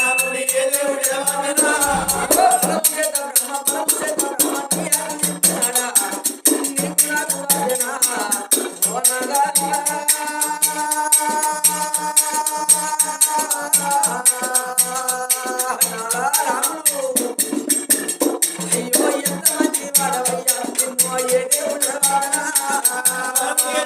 దేవుడు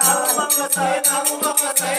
నామ సై నామ సై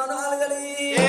వస్తుమానాలు కలిగి